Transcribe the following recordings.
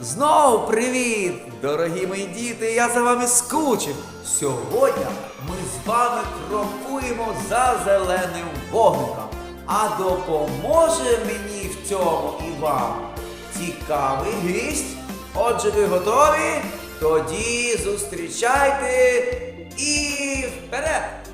Знову привіт, дорогі мої діти! Я за вами скучив. Сьогодні ми з вами крокуємо за зеленим вогником. А допоможе мені в цьому і вам цікавий гість. Отже, ви готові? Тоді зустрічайте і вперед!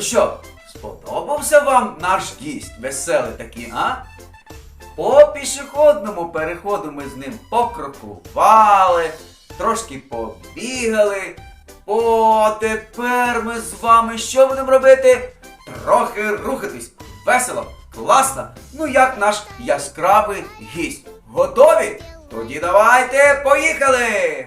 Ну що, сподобався вам наш гість, веселий такий, а? По пішохідному переходу ми з ним покрокували, трошки побігали. О, тепер ми з вами що будемо робити? Трохи рухатись. Весело, класно. Ну як наш яскравий гість. Готові? Тоді давайте поїхали!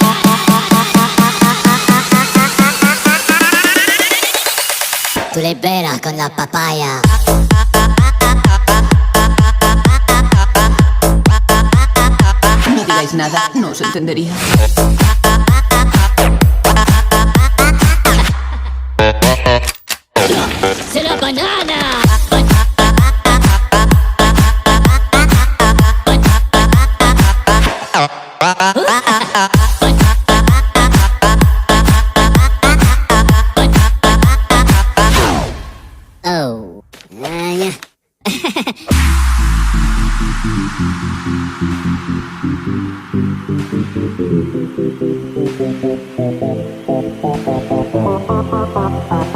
Tú le veras con la papaya. No digáis nada, no os entendería. Thank you.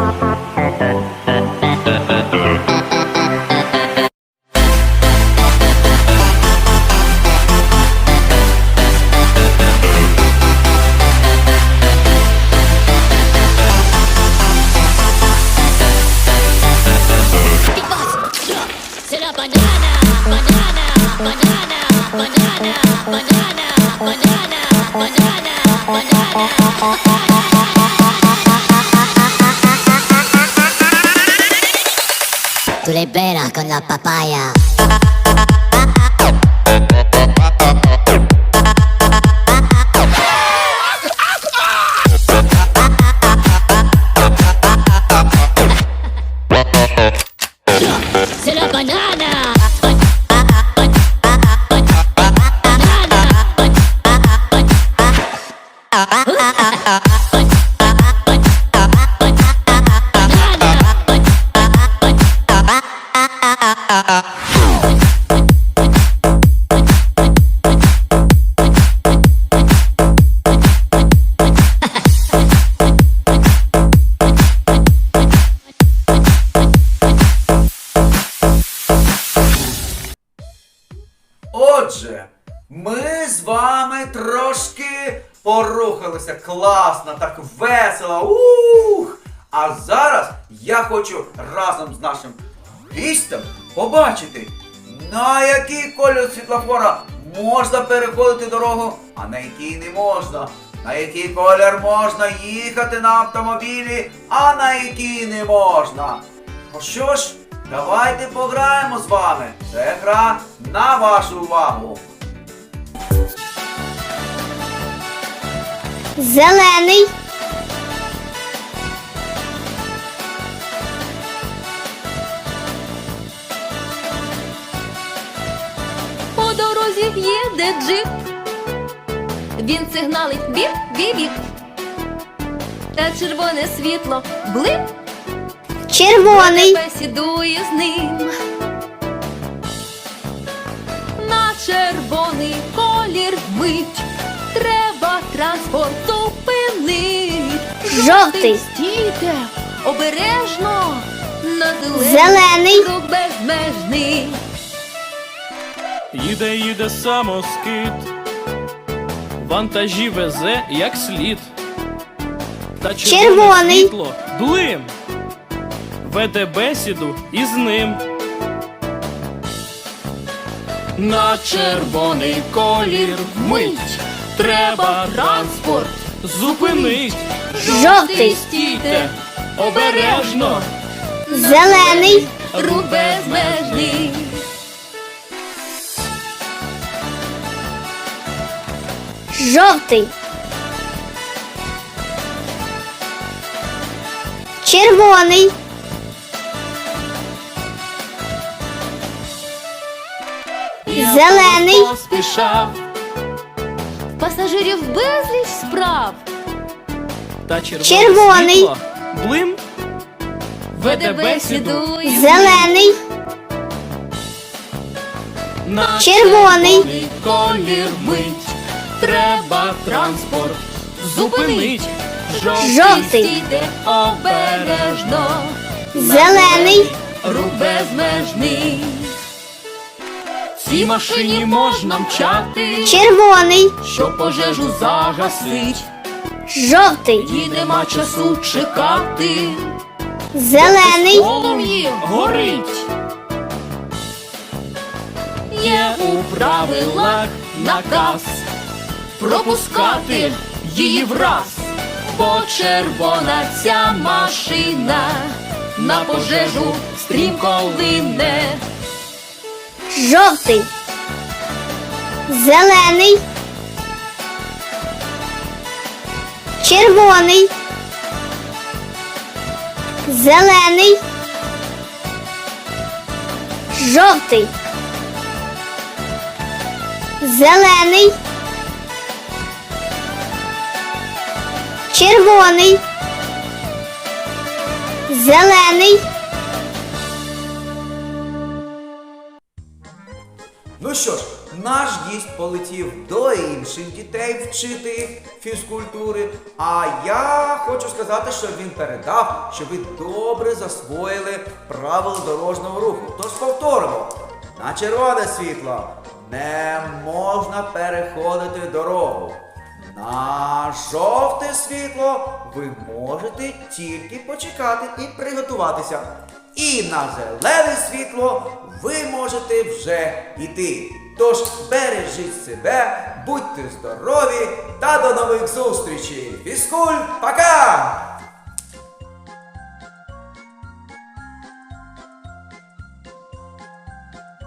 Tú eres vera con la papaya. Será banana. Трошки порухалися класно, так весело. Ух! А зараз я хочу разом з нашим гістем побачити, на який кольор світлофора можна переходити дорогу, а на який не можна. На який колір можна їхати на автомобілі, а на який не можна. Ну що ж, давайте пограємо з вами. Це гра на вашу увагу. Зелений, По дорозі їде джип. Він сигналить біп, біп, біп. Та червоне світло блип, червоний, бесідує з ним. На червоний колір мить. Транспорт зупинить. Жовтий. стійте, обережно. На Зелений. рух безмежний. Їде, їде самоскид, вантажі везе як слід. Та червоне Червоний. світло блим. Веде бесіду із ним. На червоний колір мить. Треба транспорт зупинить. Жовтий. Стійте обережно. зелений, Рух безмежний. жовтий, червоний, Я Зелений. поспішав. Пасажирів безліч справ. Та червоне Червоний. світло блим веде бесіду зелений, на Червоний. колір мить. Треба транспорт зупинить. Жовтий. Стійте обережно. зелений, Рух безмежний. Цій машині можна мчати, червоний, щоб пожежу загасить. жовтий, І нема часу чекати. зелений, Полум'ї горить. Є у правилах наказ пропускати її враз, бо червона ця машина на пожежу стрімко лине. жовтий, зелений, червоний, зелений, жовтий, зелений, червоний, зелений. Ну що ж, наш гість полетів до інших дітей вчити фізкультури. А я хочу сказати, що він передав, що ви добре засвоїли правила дорожнього руху. Тож повторимо: на червоне світло не можна переходити дорогу. На жовте світло ви можете тільки почекати і приготуватися. І на зелене світло ви можете вже йти. Тож бережіть себе, будьте здорові та до нових зустрічей. Піскуль, пока!